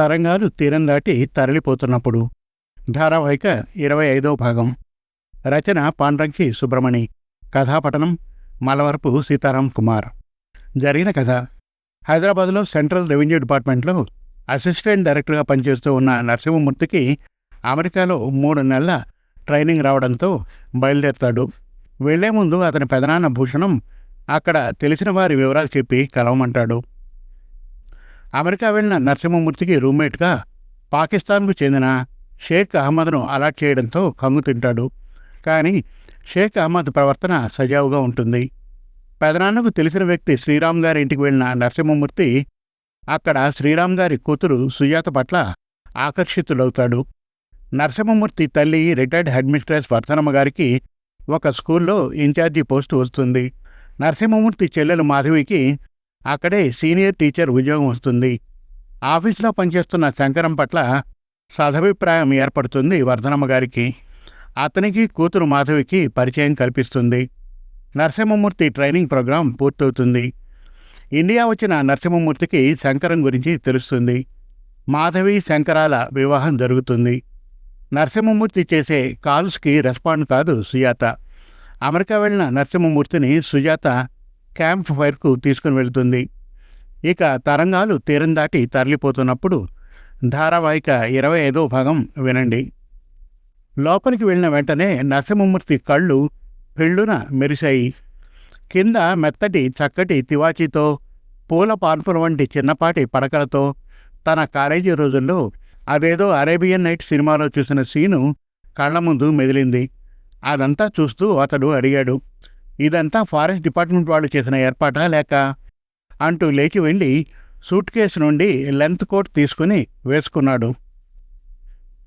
తరంగాలు తీరం దాటి తరలిపోతున్నప్పుడు. ధారావాహిక ఇరవై ఐదో భాగం. రచన పాండ్రంకి సుబ్రమణి. కథాపఠనం మలవరపు సీతారాం కుమార్. జరిగిన కథ. హైదరాబాద్లో సెంట్రల్ రెవెన్యూ డిపార్ట్మెంట్లో అసిస్టెంట్ డైరెక్టర్గా పనిచేస్తూ ఉన్న నరసింహమూర్తికి అమెరికాలో మూడు నెలల ట్రైనింగ్ రావడంతో బయలుదేరుతాడు. వెళ్ళే ముందు అతని పెదనాన్న భూషణం అక్కడ తెలిసిన వారి వివరాలు చెప్పి కలవమంటాడు. అమెరికా వెళ్ళిన నరసింహమూర్తికి రూమ్మేట్గా పాకిస్తాన్కు చెందిన షేక్ అహ్మద్ను అలాట్ చేయడంతో కంగు తింటాడు. కానీ షేక్ అహ్మద్ ప్రవర్తన సజావుగా ఉంటుంది. పెదనాన్నకు తెలిసిన వ్యక్తి శ్రీరామ్ గారి ఇంటికి వెళ్ళిన నరసింహమూర్తి అక్కడ శ్రీరామ్ గారి కూతురు సుజాత పట్ల ఆకర్షితుడవుతాడు నరసింహమూర్తి తల్లి రిటైర్డ్ హెడ్మిస్ట్రెస్ వర్ధనమ్మ గారికి ఒక స్కూల్లో ఇన్ఛార్జి పోస్టు వస్తుంది. నరసింహమూర్తి చెల్లెలు మాధవికి అక్కడే సీనియర్ టీచర్ ఉద్యోగం వస్తుంది. ఆఫీసులో పనిచేస్తున్న శంకరం పట్ల సదభిప్రాయం ఏర్పడుతుంది వర్ధనమ్మ గారికి. అతనికి కూతురు మాధవికి పరిచయం కల్పిస్తుంది. నరసింహమూర్తి ట్రైనింగ్ ప్రోగ్రాం పూర్తవుతుంది. ఇండియా వచ్చిన నరసింహమూర్తికి శంకరం గురించి తెలుస్తుంది. మాధవి శంకరాల వివాహం జరుగుతుంది. నరసింహమూర్తి చేసే కాల్స్కి రెస్పాండ్ కాదు సుజాత. అమెరికా వెళ్ళిన నరసింహమూర్తిని సుజాత క్యాంప్ ఫైర్కు తీసుకుని వెళుతుంది. ఇక తరంగాలు తీరం దాటి తరలిపోతున్నప్పుడు ధారావాహిక ఇరవై ఐదో భాగం వినండి. లోపలికి వెళ్ళిన వెంటనే నరసింహమూర్తి కళ్ళు పెళ్ళున మెరిశాయి. కింద మెత్తటి చక్కటి తివాచీతో పూల పాన్పుల వంటి చిన్నపాటి పడకలతో తన కాలేజీ రోజుల్లో అదేదో అరేబియన్ నైట్ సినిమాలో చూసిన సీను కళ్ళ ముందు మెదిలింది. అదంతా చూస్తూ అతడు అడిగాడు ఇదంతా ఫారెస్ట్ డిపార్ట్మెంట్ వాళ్ళు చేసిన ఏర్పాటా లేక? అంటూ లేచి వెళ్ళి సూట్ కేసు నుండి లెంత్ కోట్ తీసుకుని వేసుకున్నాడు.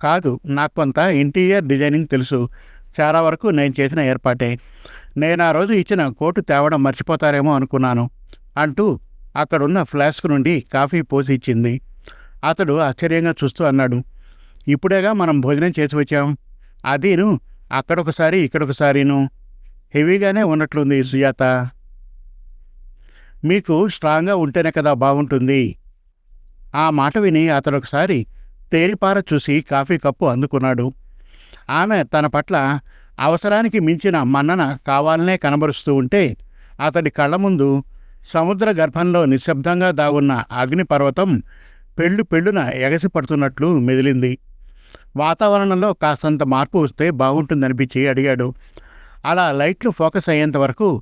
కాదు నాకు కొంత ఇంటీరియర్ డిజైనింగ్ తెలుసు. చాలా వరకు నేను చేసిన ఏర్పాటే. నేను ఆ రోజు ఇచ్చిన కోటు తేవడం మర్చిపోతారేమో అనుకున్నాను అంటూ అక్కడున్న ఫ్లాస్క్ నుండి కాఫీ పోసి ఇచ్చింది. అతడు ఆశ్చర్యంగా చూస్తూ అన్నాడు ఇప్పుడేగా మనం భోజనం చేసి వచ్చాం. అదీను అక్కడొకసారి ఇక్కడొకసారిను. హెవీగానే ఉన్నట్లుంది సుజాత. మీకు స్ట్రాంగ్గా ఉంటేనే కదా బాగుంటుంది ఆ మాట విని అతను ఒకసారి తేరిపార చూసి కాఫీ కప్పు అందుకున్నాడు. ఆమె తన పట్ల అవసరానికి మించిన మన్నన కావాలనే కనబరుస్తూ ఉంటే అతడి కళ్ళ ముందు సముద్ర గర్భంలో నిశ్శబ్దంగా దాగున్న అగ్నిపర్వతం పెళ్ళు పెళ్ళున ఎగసిపడుతున్నట్లు మెదిలింది. వాతావరణంలో కాస్తంత మార్పు వస్తే బాగుంటుందనిపించి అడిగాడు. అలా లైట్లు ఫోకస్ అయ్యేంత వరకు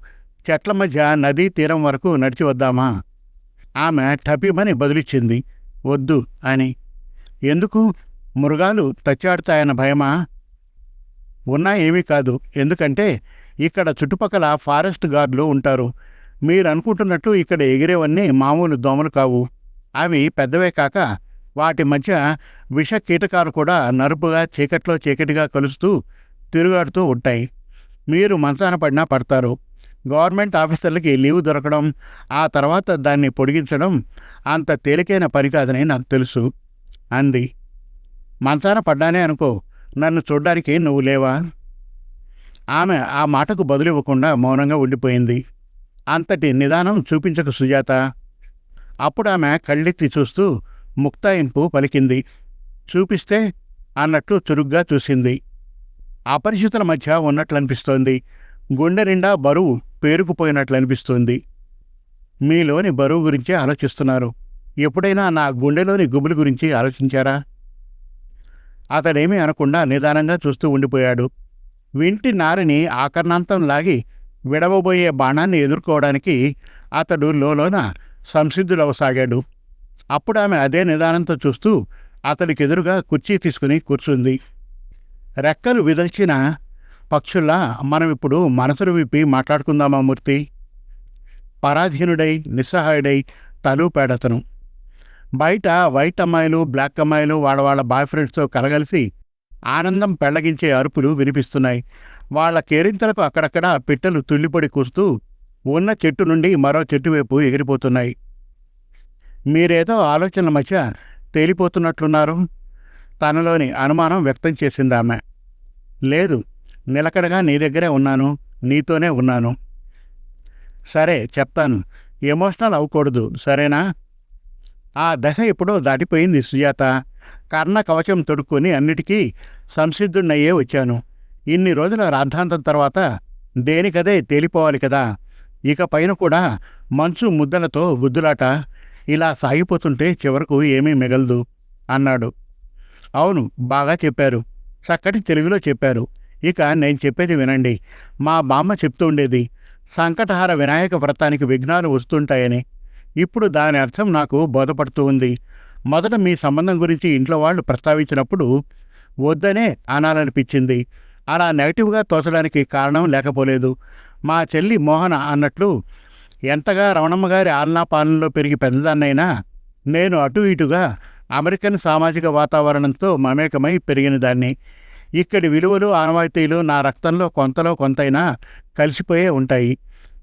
చెట్ల మధ్య నదీ తీరం వరకు నడిచి వద్దామా? ఆమె టపిమని బదులిచ్చింది. వద్దు అని. ఎందుకు? మృగాలు తచ్చాడుతాయన్న భయమా? ఉన్నా ఏమీ కాదు. ఎందుకంటే ఇక్కడ చుట్టుపక్కల ఫారెస్ట్ గార్డులు ఉంటారు. మీరు అనుకుంటున్నట్టు ఇక్కడ ఎగిరేవన్నీ మామూలు దోమలు కావు. అవి పెద్దవే కాక వాటి మధ్య విష కీటకాలు కూడా నరుపుగా చీకట్లో చీకటిగా కలుస్తూ తిరుగాడుతూ ఉంటాయి. మీరు మంచాన పడినా పడతారు. గవర్నమెంట్ ఆఫీసర్లకి లీవ్ దొరకడం ఆ తర్వాత దాన్ని పొడిగించడం అంత తేలికైన పని కాదని నాకు తెలుసు. అంది. మంచాన పడ్డానే అనుకో నన్ను చూడ్డానికి నువ్వు లేవా? ఆమె ఆ మాటకు బదులివ్వకుండా మౌనంగా ఉండిపోయింది. అంతటి నిదానం చూపించక సుజాత. అప్పుడు ఆమె కళ్ళెత్తి చూస్తూ ముక్తాయింపు పలికింది. చూపిస్తే అన్నట్లు చురుగ్గా చూసింది. అపరిచితుల మధ్య ఉన్నట్లనిపిస్తోంది. గుండె నిండా బరువు పేరుకుపోయినట్లనిపిస్తోంది. మీలోని బరువు గురించే ఆలోచిస్తున్నారు. ఎప్పుడైనా నా గుండెలోని గుబులు గురించి ఆలోచించారా? అతడేమీ అనకుండా నిదానంగా చూస్తూ ఉండిపోయాడు. వింటి నారిని ఆకర్ణాంతం లాగి విడవబోయే బాణాన్ని ఎదుర్కోవడానికి అతడు లోలోన సంసిద్ధుడవసాగాడు. అప్పుడు ఆమె అదే నిదానంతో చూస్తూ అతడికి ఎదురుగా కుర్చీ తీసుకుని కూర్చుంది. రెక్కలు విదల్చిన పక్షుల్లా మనం ఇప్పుడు మనసులు విప్పి మాట్లాడుకుందామా మూర్తి? పరాధీనుడై నిస్సహాయుడై తలుపేడతను బయట వైట్ అమ్మాయిలు బ్లాక్ అమ్మాయిలు వాళ్ళ వాళ్ళ బాయ్ ఫ్రెండ్స్తో కలగలిసి ఆనందం పెళ్ళగించే అరుపులు వినిపిస్తున్నాయి. వాళ్ళ కేరింతలకు అక్కడక్కడ పిట్టలు తుల్లిపడి కూస్తూ ఉన్న చెట్టు నుండి మరో చెట్టు వైపు ఎగిరిపోతున్నాయి. మీరేదో ఆలోచనల మధ్య తేలిపోతున్నట్లున్నారు? తనలోని అనుమానం వ్యక్తం చేసింది ఆమె. లేదు నిలకడగా నీ దగ్గరే ఉన్నాను నీతోనే ఉన్నాను. సరే చెప్తాను. ఎమోషనల్ అవ్వకూడదు సరేనా? ఆ దశ ఎప్పుడో దాటిపోయింది సుజాత. కర్ణ కవచం తొడుక్కొని అన్నిటికీ సంసిద్ధుణ్ణయ్యే వచ్చాను. ఇన్ని రోజుల రాద్ధాంతం తర్వాత దేనికదే తేలిపోవాలి కదా? ఇక పైన కూడా మంచు ముద్దలతో బుద్ధులాట ఇలా సాగిపోతుంటే చివరకు ఏమీ మిగలదు అన్నాడు. అవును బాగా చెప్పారు. చక్కటి తెలుగులో చెప్పారు. ఇక నేను చెప్పేది వినండి. మా బామ్మ చెప్తూ ఉండేది సంకటహార వినాయక వ్రతానికి విఘ్నాలు వస్తుంటాయని. ఇప్పుడు దాని అర్థం నాకు బోధపడుతూ ఉంది. మొదట మీ సంబంధం గురించి ఇంట్లో వాళ్ళు ప్రస్తావించినప్పుడు వద్దనే అనాలనిపించింది. అలా నెగటివ్గా తోచడానికి కారణం లేకపోలేదు. మా చెల్లి మోహన అన్నట్లు ఎంతగా రమణమ్మ గారి ఆలనా పాలనలో పెరిగి పెద్దదాన్నైనా నేను అటు ఇటుగా అమెరికన్ సామాజిక వాతావరణంతో మమేకమై పెరిగిన దాన్ని. ఇక్కడి విలువలు ఆనవాయితీలు నా రక్తంలో కొంతలో కొంతైనా కలిసిపోయే ఉంటాయి.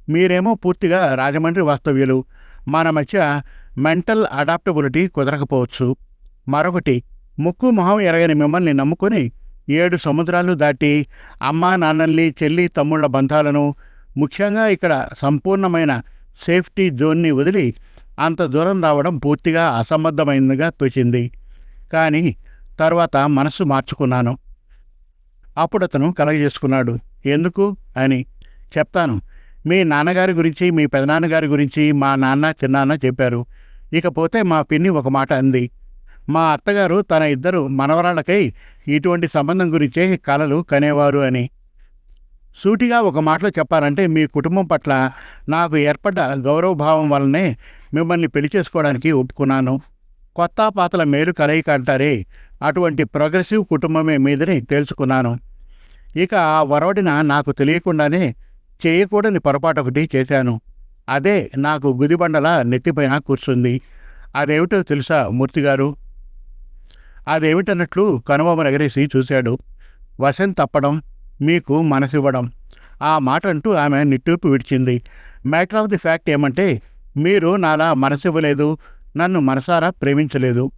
మీరేమో పూర్తిగా రాజమండ్రి వాస్తవ్యులు. మన మధ్య మెంటల్ అడాప్టబిలిటీ కుదరకపోవచ్చు. మరొకటి ముక్కు మొహం ఎరగని మిమ్మల్ని నమ్ముకొని ఏడు సముద్రాలు దాటి అమ్మా నాన్నల్ని చెల్లి తమ్ముళ్ళ బంధాలను ముఖ్యంగా ఇక్కడ సంపూర్ణమైన సేఫ్టీ జోన్ని వదిలి అంత దూరం రావడం పూర్తిగా అసంబద్ధమైనదిగా తోచింది. కానీ తర్వాత మనసు మార్చుకున్నాను. అప్పుడు అతను కలగజేసుకున్నాడు. ఎందుకు? అని. చెప్తాను. మీ నాన్నగారి గురించి మీ పెదనాన్నగారి గురించి మా నాన్న చిన్నాన్న చెప్పారు. ఇకపోతే మా పిన్ని ఒక మాట అంది. మా అత్తగారు తన ఇద్దరు మనవరాళ్ళకై ఇటువంటి సంబంధం గురించే కలలు కనేవారు అని. సూటిగా ఒక మాటలో చెప్పాలంటే మీ కుటుంబం పట్ల నాకు ఏర్పడ్డ గౌరవభావం వల్లనే మిమ్మల్ని పెళ్ళి చేసుకోవడానికి ఒప్పుకున్నాను. కొత్త పాతల మేలు కలయిక అంటారే అటువంటి ప్రోగ్రెసివ్ కుటుంబమే మీదని తెలుసుకున్నాను ఇక ఆ వరవడిన నాకు తెలియకుండానే చేయకూడని పొరపాటు ఒకటి చేశాను. అదే నాకు గుదిబండల నెత్తిపైన కూర్చుంది. అదేమిటో తెలుసా మూర్తిగారు అదేమిటన్నట్లు కనుబొమ్మ ఎగరేసి చూశాడు. వశం తప్పడం మీకు మనసివ్వడం. ఆ మాట అంటూ ఆమె నిట్టూపు విడిచింది. మ్యాటర్ ఆఫ్ ది ఫ్యాక్ట్ ఏమంటే మీరు నాలా మనసివ్వలేదు నన్ను మనసారా ప్రేమించలేదు.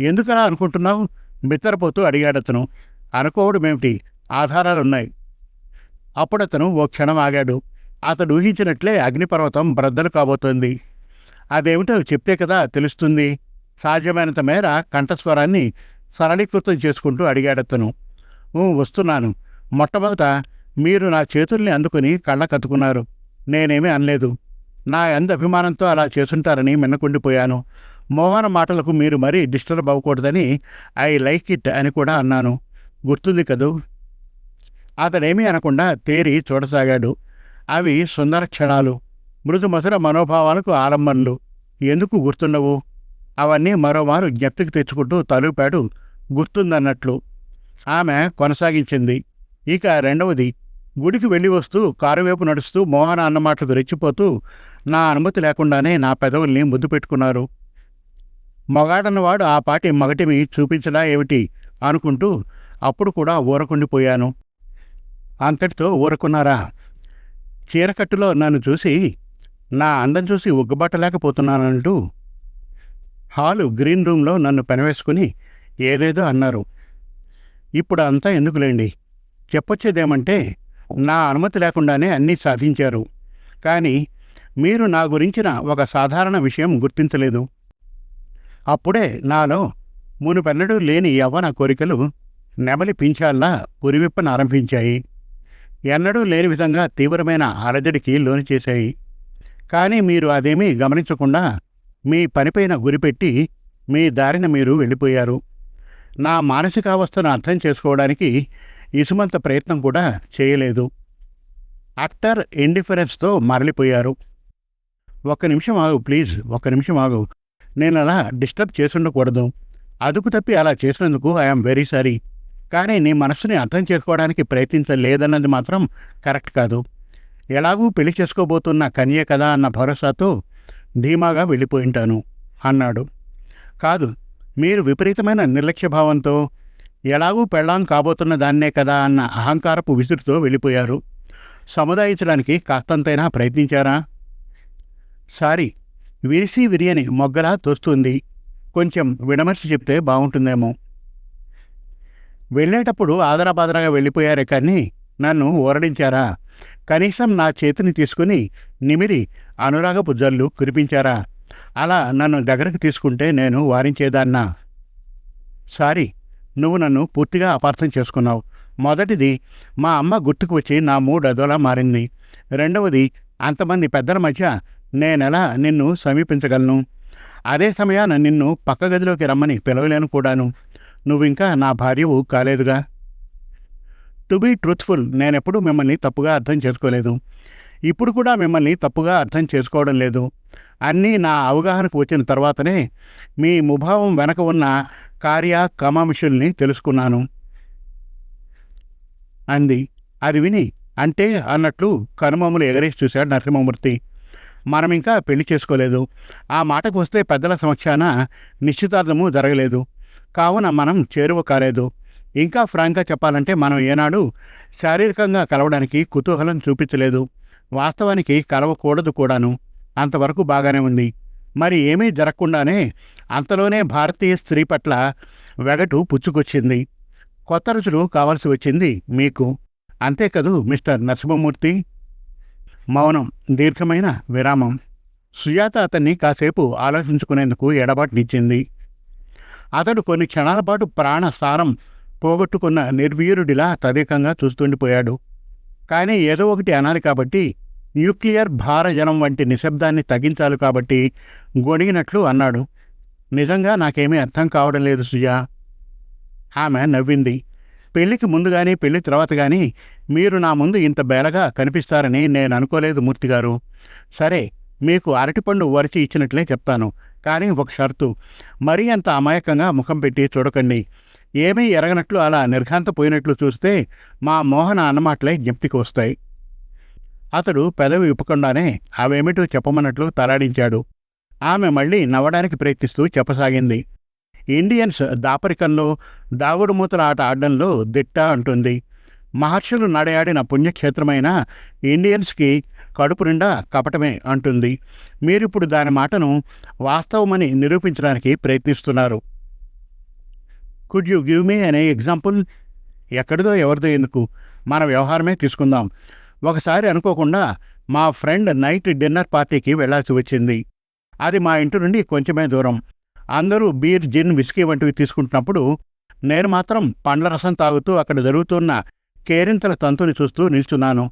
ఎందుకలా అనుకుంటున్నావు? మిత్తరపోతూ అడిగాడతను అనుకోవడమేమిటి? ఆధారాలున్నాయి. అప్పుడతను ఓ క్షణం ఆగాడు. అతడు ఊహించినట్లే అగ్నిపర్వతం బ్రద్దలు కాబోతోంది. అదేమిటో చెప్తే కదా తెలుస్తుంది. సాధ్యమైనంత మేర కంఠస్వరాన్ని సరళీకృతం చేసుకుంటూ అడిగాడతను వస్తున్నాను. మొట్టమొదట మీరు నా చేతుల్ని అందుకుని కళ్ళ కత్తుకున్నారు. నేనేమీ అనలేదు. నా ఎంత అభిమానంతో అలా చేసుంటారని మిన్నకుండిపోయాను. మోహన మాటలకు మీరు మరీ డిస్టర్బ్ అవ్వకూడదని ఐ లైక్ ఇట్ అని కూడా అన్నాను. గుర్తుంది కదూ? అతడేమీ అనకుండా తేరి చూడసాగాడు. అవి సుందర క్షణాలు. మృదు మధుర మనోభావాలకు ఆలంబనలు. ఎందుకు గుర్తుండవు? అవన్నీ మరోమారు జ్ఞప్తికి తెచ్చుకుంటూ తలుపాడు గుర్తుందన్నట్లు. ఆమె కొనసాగించింది. ఇక రెండవది గుడికి వెళ్ళి వస్తూ కారువైపు నడుస్తూ మోహన అన్నమాటలకు రెచ్చిపోతూ నా అనుమతి లేకుండానే నా పెదవుల్ని ముద్దు పెట్టుకున్నారు. మగాడన్నవాడు ఆ పాటి మగటిమి చూపించడా ఏమిటి అనుకుంటూ అప్పుడు కూడా ఊరకుండిపోయాను. అంతటితో ఊరకున్నారా? చీరకట్టులో నన్ను చూసి నా అందం చూసి ఉగ్గబట్టలేకపోతున్నానంటూ హాలు గ్రీన్ రూమ్లో నన్ను పెనవేసుకుని ఏదేదో అన్నారు. ఇప్పుడు అంతా ఎందుకులేండి? చెప్పొచ్చేదేమంటే నా అనుమతి లేకుండానే అన్నీ సాధించారు. కానీ మీరు నా గురించిన ఒక సాధారణ విషయం గుర్తించలేదు. అప్పుడే నాలో మునుపెన్నడూ లేని యవ్వన కోరికలు నెమలి పింఛాల్లా పురివిప్పనారంభించాయి ఎన్నడూ లేని విధంగా తీవ్రమైన అలజడికి లోను చేశాయి. కానీ మీరు అదేమీ గమనించకుండా మీ పనిపైన గురిపెట్టి మీ దారిన మీరు వెళ్ళిపోయారు. నా మానసికావస్థను అర్థం చేసుకోవడానికి ఇసుమంత ప్రయత్నం కూడా చేయలేదు. అక్టర్ ఇండిఫరెన్స్తో మరలిపోయారు. ఒక్క నిమిషం ఆగు ప్లీజ్ ఒక్క నిమిషం ఆగు. నేను అలా డిస్టర్బ్ చేసుండకూడదు. అదుపు తప్పి అలా చేసినందుకు ఐఎమ్ వెరీ సారీ కానీ నీ మనస్సుని అర్థం చేసుకోవడానికి ప్రయత్నించలేదన్నది మాత్రం కరెక్ట్ కాదు. ఎలాగూ పెళ్ళి చేసుకోబోతున్న కన్య కదా అన్న భరోసాతో ధీమాగా వెళ్ళిపోయింటాను అన్నాడు. కాదు మీరు విపరీతమైన నిర్లక్ష్యభావంతో ఎలాగూ పెళ్ళాం కాబోతున్న దాన్నే కదా అన్న అహంకారపు విసురుతో వెళ్ళిపోయారు. సముదాయించడానికి కాస్తంతైనా ప్రయత్నించారా? సారీ విరిసి విరియని మొగ్గలా తోస్తుంది. కొంచెం విడమర్చి చెప్తే బాగుంటుందేమో వెళ్ళేటప్పుడు ఆదరాబాదరాగా వెళ్ళిపోయారే కానీ నన్ను ఓరడించారా? కనీసం నా చేతిని తీసుకుని నిమిరి అనురాగపు జల్లు కురిపించారా? అలా నన్ను దగ్గరకు తీసుకుంటే నేను వారించేదాన్నా? సారీ నువ్వు నన్ను పూర్తిగా అపార్థం చేసుకున్నావు. మొదటిది మా అమ్మ గుర్తుకు వచ్చి నా మూడు అదోలా మారింది. రెండవది అంతమంది పెద్దల మధ్య నేనెలా నిన్ను సమీపించగలను? అదే సమయాన నిన్ను పక్క గదిలోకి రమ్మని పిలవలేను కూడాను. నువ్వింకా నా భార్యవు కాలేదుగా? టు బీ ట్రూత్ఫుల్ నేనెప్పుడు మిమ్మల్ని తప్పుగా అర్థం చేసుకోలేదు. ఇప్పుడు కూడా మిమ్మల్ని తప్పుగా అర్థం చేసుకోవడం లేదు. అన్నీ నా అవగాహనకు వచ్చిన తర్వాతనే మీ ముభావం వెనక ఉన్న కార్య కమాంశుల్ని తెలుసుకున్నాను. అంది. అది విని అంటే అన్నట్లు కనుమములు ఎగరేసి చూశాడు నరసింహమూర్తి. మనం ఇంకా పెళ్ళి చేసుకోలేదు. ఆ మాటకు వస్తే పెద్దల సమక్షాన నిశ్చితార్థము జరగలేదు. కావున మనం చేరువ కాలేదు. ఇంకా ఫ్రాంక్గా చెప్పాలంటే మనం ఏనాడు శారీరకంగా కలవడానికి కుతూహలం చూపించలేదు. వాస్తవానికి కలవకూడదు కూడాను. అంతవరకు బాగానే ఉంది. మరి ఏమీ జరగకుండానే అంతలోనే భారతీయ స్త్రీ పట్ల వెగటు పుచ్చుకొచ్చింది. కొత్త రుచులు కావాల్సి వచ్చింది మీకు. అంతే కదూ మిస్టర్ నరసింహమూర్తి? మౌనం దీర్ఘమైన విరామం. సుజాత అతన్ని కాసేపు ఆలోచించుకునేందుకు ఎడబాటునిచ్చింది. అతడు కొన్ని క్షణాల పాటు ప్రాణ సారం పోగొట్టుకున్న నిర్వీరుడిలా తదేకంగా చూస్తుండిపోయాడు. కానీ ఏదో ఒకటి అనాలి కాబట్టి న్యూక్లియర్ భారజనం వంటి నిశ్శబ్దాన్ని తగ్గించాలి కాబట్టి గొణిగినట్లు అన్నాడు. నిజంగా నాకేమీ అర్థం కావడం లేదు సుజా. ఆమె నవ్వింది. పెళ్ళికి ముందు కానీ పెళ్ళి తర్వాత కానీ మీరు నా ముందు ఇంత బేలగా కనిపిస్తారని నేను అనుకోలేదు మూర్తిగారు సరే మీకు అరటిపండు వరిచి ఇచ్చినట్లే చెప్తాను. కానీ ఒక షరతు. మరీ అంత అమాయకంగా ముఖం పెట్టి చూడకండి. ఏమీ ఎరగనట్లు అలా నిర్ఘాంతపోయినట్లు చూస్తే మా మోహన అన్నమాటలే జ్ఞప్తికి వస్తాయి. అతడు పెదవి ఇప్పకుండానే అవేమిటో చెప్పమన్నట్లు తలాడించాడు. ఆమె మళ్ళీ నవ్వడానికి ప్రయత్నిస్తూ చెప్పసాగింది. ఇండియన్స్ దాపరికంలో దాగుడుమూతల ఆట ఆడడంలో దిట్ట అంటుంది. మహర్షులు నడయాడిన పుణ్యక్షేత్రమైన ఇండియన్స్కి కడుపు నిండా కపటమే అంటుంది. మీరిప్పుడు దాని మాటను వాస్తవమని నిరూపించడానికి ప్రయత్నిస్తున్నారు. కుడ్ యూ గివ్ మీ అనే ఎగ్జాంపుల్ ఎక్కడిదో ఎవరిదో ఎందుకు? మన వ్యవహారమే తీసుకుందాం. ఒకసారి అనుకోకుండా మా ఫ్రెండ్ నైట్ డిన్నర్ పార్టీకి వెళ్ళాల్సి వచ్చింది. అది మా ఇంటి నుండి కొంచెమే దూరం. అందరూ బీర్ జిన్ విస్కీ వంటివి తీసుకుంటున్నప్పుడు నేను మాత్రం పండ్ల రసం తాగుతూ అక్కడ జరుగుతున్న కేరింతల తంతుని చూస్తూ నిల్చున్నాను.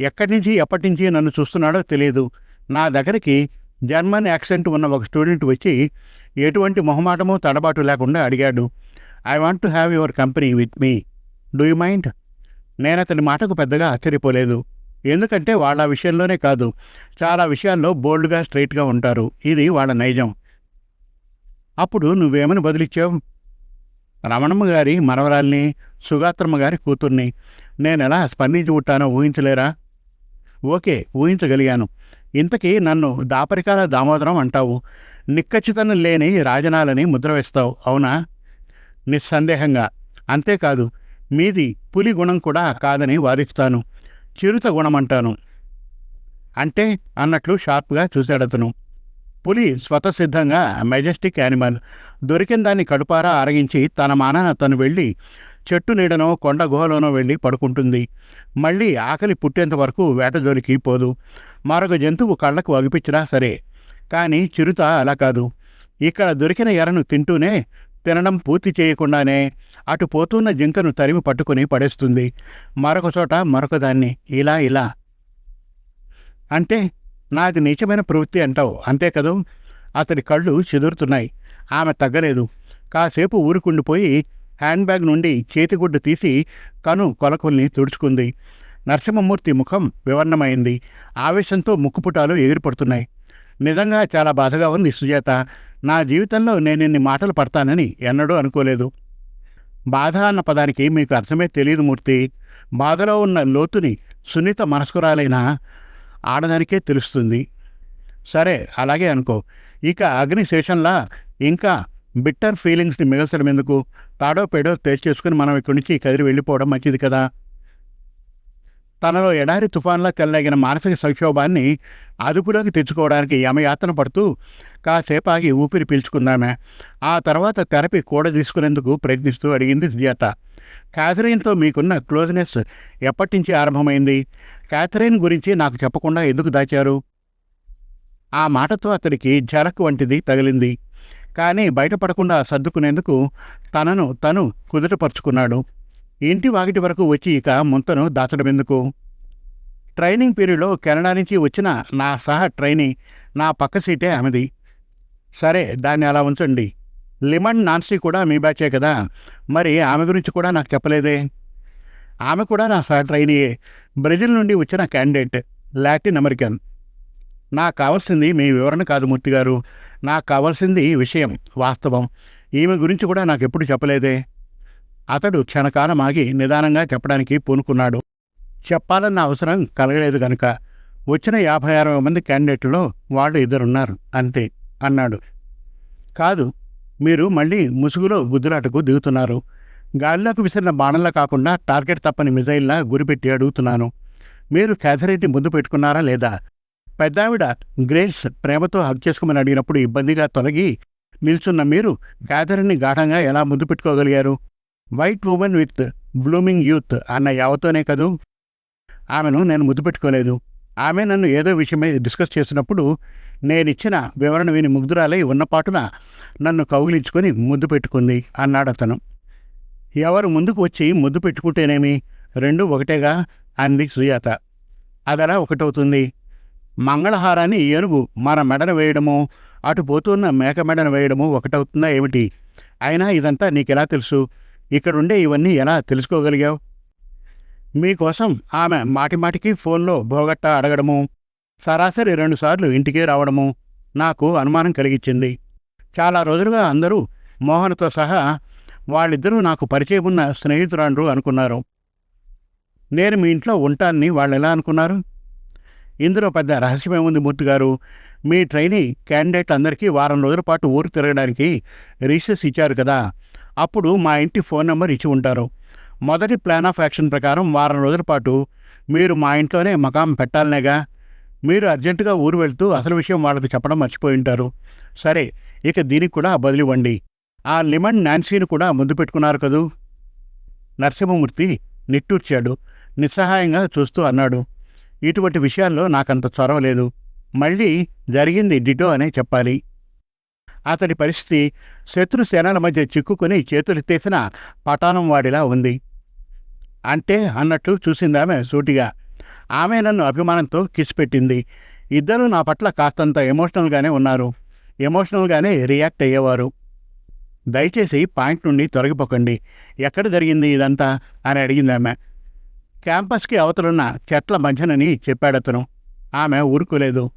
ఎక్కడి నుంచి ఎప్పటి నుంచి నన్ను చూస్తున్నాడో తెలియదు నా దగ్గరికి జర్మన్ యాక్సెంట్ ఉన్న ఒక స్టూడెంట్ వచ్చి ఎటువంటి మొహమాటమో తడబాటు లేకుండా అడిగాడు. I want to have your company with me. Do you mind? నేను అతని మాటకు పెద్దగా ఆశ్చర్యపోలేదు. ఎందుకంటే వాళ్ళ విషయంలోనే కాదు చాలా విషయాల్లో బోల్డ్గా స్ట్రైట్గా ఉంటారు. ఇది వాళ్ళ నైజం. అప్పుడు నువ్వేమని బదిలిచ్చావు? రమణమ్మ గారి మనవరాల్ని సుగాత్రమ్మ గారి కూతుర్ని నేనెలా స్పందించి ఉంటానో ఊహించలేరా? ఓకే ఊహించగలిగాను. ఇంతకీ నన్ను దాపరికాల దామోదరం అంటావు. నిక్కచ్చితనం లేని రాజనాలని ముద్ర వేస్తావు అవునా? నిస్సందేహంగా. అంతేకాదు మీది పులి గుణం కూడా కాదని వాదిస్తాను. చిరుత గుణమంటాను. అంటే అన్నట్లు షార్ప్గా చూశాడతను. పులి స్వతసిద్ధంగా మెజెస్టిక్ యానిమల్. దొరికిన దాన్ని కడుపారా అరగించి తన మానాన తను వెళ్ళి చెట్టు నీడనో కొండ గుహలోనో వెళ్ళి పడుకుంటుంది. మళ్ళీ ఆకలి పుట్టేంత వరకు వేట జోలికి పోదు. మరొక జంతువు కళ్ళకు అగిపించినా సరే. కానీ చిరుత అలా కాదు. ఇక్కడ దొరికిన ఎరను తింటూనే తినడం పూర్తి చేయకుండానే అటు పోతున్న జింకను తరిమి పట్టుకుని పడేస్తుంది. మరొక చోట మరొక దాన్ని ఇలా ఇలా. అంటే నాది నిజమైన ప్రవృత్తి అంటావు. అంతే కదూ? అతడి కళ్ళు చెదురుతున్నాయి. ఆమె తగ్గలేదు. కాసేపు ఊరుకుండిపోయి హ్యాండ్ బ్యాగ్ నుండి చేతిగుడ్డు తీసి కను కొలకొల్ని తుడుచుకుంది. నరసింహమూర్తి ముఖం వివర్ణమైంది. ఆవేశంతో ముక్కుపుటాలు ఎగిరిపడుతున్నాయి. నిజంగా చాలా బాధగా ఉంది సుజాత. నా జీవితంలో నేనిన్ని మాటలు పడతానని ఎన్నడూ అనుకోలేదు. బాధ అన్న పదానికి మీకు అర్థమే తెలియదు మూర్తి. బాధలో ఉన్న లోతుని సున్నిత మనస్కురాలైన ఆడదానికే తెలుస్తుంది. సరే అలాగే అనుకో. ఇక అగ్ని అగ్నిశేషంలా ఇంకా బిట్టర్ ఫీలింగ్స్ని మిగల్చడం ఎందుకు? తాడో పేడో తెరిచేసుకుని మనం ఇక్కడి నుంచి కదిలి వెళ్ళిపోవడం మంచిది కదా. తనలో ఎడారి తుఫాన్లా తెల్లగిన మానసిక సంక్షోభాన్ని అదుపులోకి తెచ్చుకోవడానికి యమయాతన పడుతూ కాసేపు ఆగి ఊపిరి పీల్చుకుందామే. ఆ తర్వాత థెరపీ కూడ తీసుకునేందుకు ప్రయత్నిస్తూ అడిగింది సుజాత. క్యాథరిన్తో మీకున్న క్లోజ్నెస్ ఎప్పటి నుంచి ఆరంభమైంది? క్యాథరిన్ గురించి నాకు చెప్పకుండా ఎందుకు దాచారు? ఆ మాటతో అతడికి జలక్ వంటిది తగిలింది. కానీ బయటపడకుండా సర్దుకునేందుకు తనను తను కుదుటపరుచుకున్నాడు. ఇంటి వాకిటి వరకు వచ్చి ఇక ముంతను దాచడమెందుకు? ట్రైనింగ్ పీరియడ్లో కెనడా నుంచి వచ్చిన నా సహ ట్రైనీ నా పక్క సీటే ఆమెది. సరే దాన్ని అలా ఉంచండి. లిమన్ నాన్సీ కూడా మీ బ్యాచే కదా? మరి ఆమె గురించి కూడా నాకు చెప్పలేదే. ఆమె కూడా నా సహ ట్రైనీయే. బ్రెజిల్ నుండి వచ్చిన క్యాండిడేట్ లాటిన్ అమెరికన్. నాకు కావాల్సింది మీ వివరణ కాదు మూర్తి గారు. నాకు కావాల్సింది విషయం వాస్తవం. ఈమె గురించి కూడా నాకు ఎప్పుడు చెప్పలేదే. అతడు క్షణకాలం ఆగి నిదానంగా చెప్పడానికి పూనుకున్నాడు. చెప్పాలన్న అవసరం కలగలేదు గనుక. వచ్చిన యాభై అరవై మంది క్యాండిడేట్లో వాళ్ళు ఇద్దరున్నారు అంతే అన్నాడు. కాదు మీరు మళ్ళీ ముసుగులో గుద్దులాటకు దిగుతున్నారు. గాలిలోకి విసిరిన బాణంలా కాకుండా టార్గెట్ తప్పని మిజైల్లా గురిపెట్టి అడుగుతున్నాను. మీరు క్యాథరేట్ని ముందు పెట్టుకున్నారా లేదా? పెద్దావిడ గ్రేస్ ప్రేమతో హక్ చేసుకోమని అడిగినప్పుడు ఇబ్బందిగా తొలగి నిల్చున్న మీరు క్యాథరిన్ని గాఢంగా ఎలా ముందు పెట్టుకోగలిగారు? White women with blooming youth అన్న యావతోనే కదూ? ఆమెను నేను ముద్దు పెట్టుకోలేదు. ఆమె నన్ను ఏదో విషయమై డిస్కస్ చేసినప్పుడు నేనిచ్చిన వివరణ విని ముగ్ధురాలై ఉన్నపాటున నన్ను కౌగిలించుకొని ముద్దు పెట్టుకుంది అన్నాడతను ఎవరు ముందుకు వచ్చి ముద్దు పెట్టుకుంటేనేమి? రెండు ఒకటేగా? అంది సుజాత. అదలా ఒకటవుతుంది. మంగళహారాన్ని ఏనుగు మన మెడన వేయడము అటు పోతున్న మేక మెడన వేయడము ఒకటవుతుందా ఏమిటి? అయినా ఇదంతా నీకెలా తెలుసు? ఇక్కడుండే ఇవన్నీ ఎలా తెలుసుకోగలిగావు? మీకోసం ఆమె మాటిమాటికి ఫోన్లో భోగట్ట అడగడము సరాసరి రెండుసార్లు ఇంటికే రావడము నాకు అనుమానం కలిగించింది చాలా రోజులుగా అందరూ మోహన్తో సహా వాళ్ళిద్దరూ నాకు పరిచయం ఉన్న స్నేహితురాండ్రు అనుకున్నారు. నేను మీ ఇంట్లో ఉంటానని వాళ్ళు ఎలా అనుకున్నారు? ఇందులో పెద్ద రహస్యమేముంది మూర్తి గారు? మీ ట్రైనీ క్యాండిడేట్ అందరికీ వారం రోజుల పాటు ఊరు తిరగడానికి రీసెస్ ఇచ్చారు కదా? అప్పుడు మా ఇంటి ఫోన్ నెంబర్ ఇచ్చి ఉంటారు. మొదటి ప్లాన్ ఆఫ్ యాక్షన్ ప్రకారం వారం రోజుల పాటు మీరు మా ఇంట్లోనే మకాం పెట్టాలనేగా? మీరు అర్జెంటుగా ఊరు వెళ్తూ అసలు విషయం వాళ్ళకి చెప్పడం మర్చిపోయి ఉంటారు. సరే ఇక దీనికి కూడా బదిలివ్వండి ఆ లిమన్ నాన్సీని కూడా ముందు పెట్టుకున్నారు కదూ? నరసింహమూర్తి నిట్టూర్చాడు. నిస్సహాయంగా చూస్తూ అన్నాడు. ఇటువంటి విషయాల్లో నాకంత చొరవ లేదు. మళ్ళీ జరిగింది డిటో అనే చెప్పాలి. అతడి పరిస్థితి శత్రు సేనల మధ్య చిక్కుకుని చేతులెత్తేసిన పటానం వాడిలా ఉంది. అంటే అన్నట్లు చూసిందామె సూటిగా ఆమె నన్ను అభిమానంతో కిస్ పెట్టింది. ఇద్దరూ నా పట్ల కాస్తంత ఎమోషనల్గానే ఉన్నారు. ఎమోషనల్గానే రియాక్ట్ అయ్యేవారు. దయచేసి పాయింట్ నుండి తొలగిపోకండి. ఎక్కడ జరిగింది ఇదంతా? అని అడిగింది ఆమె. క్యాంపస్కి అవతలున్న చెట్ల మధ్యనని చెప్పాడతను. ఆమె ఊరుకోలేదు.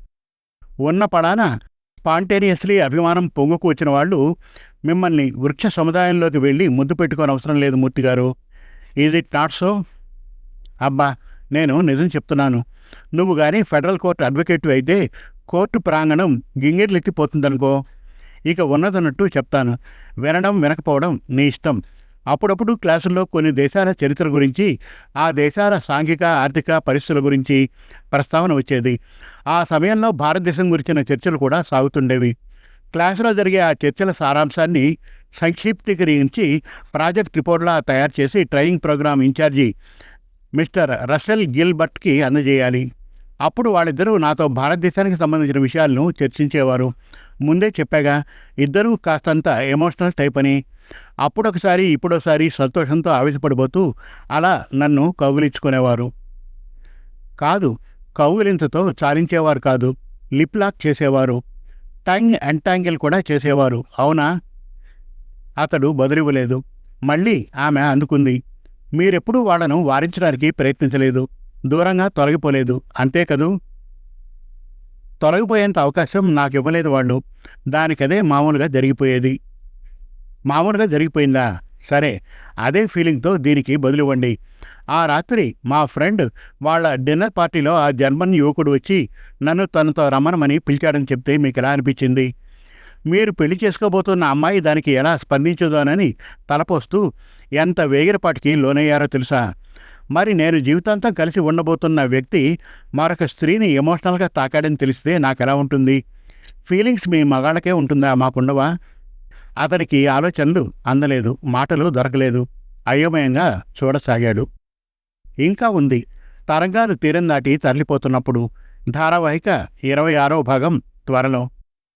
ఉన్న పడాన స్పాంటేనియస్లీ అభిమానం పొంగుకు వచ్చిన వాళ్ళు మిమ్మల్ని వృక్ష సముదాయంలోకి వెళ్ళి ముద్దు పెట్టుకోని అవసరం లేదు మూర్తిగారు. ఈజ్ ఇట్ నాట్ సో అబ్బా నేను నిజం చెప్తున్నాను. నువ్వు కానీ ఫెడరల్ కోర్టు అడ్వకేట్ అయితే కోర్టు ప్రాంగణం గింగిర్లెత్తిపోతుందనుకో ఇక ఉన్నదన్నట్టు చెప్తాను. వినడం వినకపోవడం నీ ఇష్టం. అప్పుడప్పుడు క్లాసుల్లో కొన్ని దేశాల చరిత్ర గురించి ఆ దేశాల సాంఘిక ఆర్థిక పరిస్థితుల గురించి ప్రస్తావన వచ్చేది. ఆ సమయంలో భారతదేశం గురించిన చర్చలు కూడా సాగుతుండేవి. క్లాసులో జరిగే ఆ చర్చల సారాంశాన్ని సంక్షిప్తీకరించి ప్రాజెక్ట్ రిపోర్ట్లా తయారు చేసి training programme incharge mister Russell గిల్బర్ట్కి అందజేయాలి. అప్పుడు వాళ్ళిద్దరూ నాతో భారతదేశానికి సంబంధించిన విషయాలను చర్చించేవారు. ముందే చెప్పాగా ఇద్దరూ కాస్తంత ఎమోషనల్ టైప్ అని అప్పుడొకసారి ఇప్పుడోసారి సంతోషంతో ఆవేశపడిపోతూ అలా నన్ను కౌగిలించుకునేవారు. కాదు కౌగిలింతతో చాలించేవారు కాదు. లిప్ లాక్ చేసేవారు. టంగ్ ఎంటాంగిల్ కూడా చేసేవారు. అవునా? అతడు బదులివ్వలేదు. మళ్ళీ ఆమె అందుకుంది. మీరెప్పుడూ వాళ్ళను వారించడానికి ప్రయత్నించలేదు దూరంగా తొలగిపోలేదు. అంతే కదూ? తొలగిపోయేంత అవకాశం నాకు ఇవ్వలేదు వాళ్ళు. దానికదే మామూలుగా జరిగిపోయేది. మామూలుగా జరిగిపోయిందా? సరే అదే ఫీలింగ్తో దీనికి బదులివ్వండి. ఆ రాత్రి మా ఫ్రెండ్ వాళ్ళ డిన్నర్ పార్టీలో ఆ జర్మన్ యువకుడు వచ్చి నన్ను తనతో రమ్మనమని పిలిచాడని చెప్తే మీకు ఎలా అనిపించింది? మీరు పెళ్ళి చేసుకోబోతున్న అమ్మాయి దానికి ఎలా స్పందించదోనని తలపోస్తూ ఎంత వేగిరపాటికి లోనయ్యారో తెలుసా? మరి నేను జీవితాంతం కలిసి ఉండబోతున్న వ్యక్తి మరొక స్త్రీని ఎమోషనల్గా తాకాడని తెలిస్తే నాకు ఎలా ఉంటుంది? ఫీలింగ్స్ మీ మగాళ్ళకే ఉంటుందా మాకుండవా అతనికి ఆలోచనలు అందలేదు మాటలు దొరకలేదు అయోమయంగా చూడసాగాడు. ఇంకా ఉంది. తరంగాలు తీరం దాటి తరలిపోతున్నప్పుడు ధారావాహిక ఇరవై ఆరో భాగం త్వరలో.